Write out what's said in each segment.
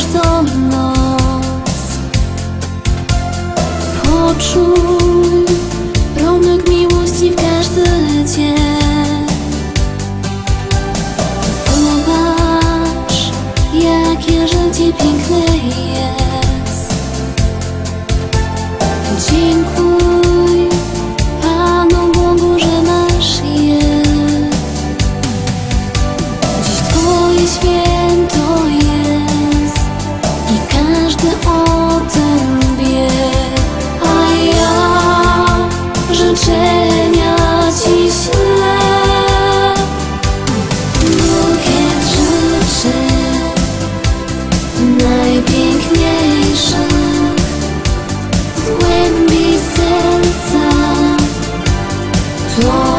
każdą noc Poczuj promyk miłości w każdy dzień. Zobacz, jakie życie piękne jest. Dziękuj Panu Bogu, że masz je Dziś Twoje święto toi.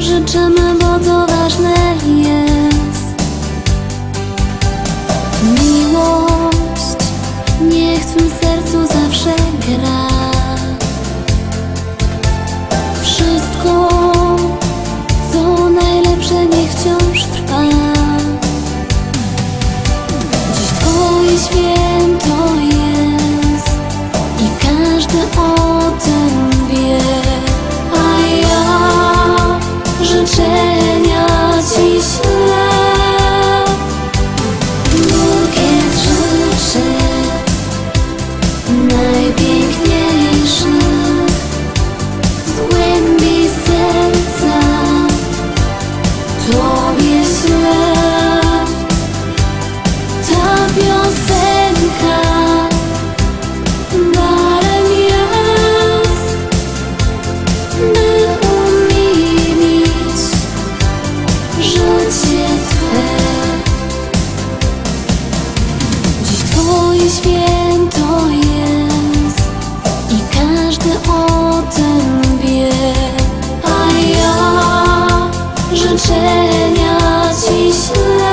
Życzymy, bo to ważne jest. Miłość niech w Twym sercu zawsze gra. Wszystko, co najlepsze, niech wciąż trwa. Dziś Twoje święto jest i każdy o tym Rừng 息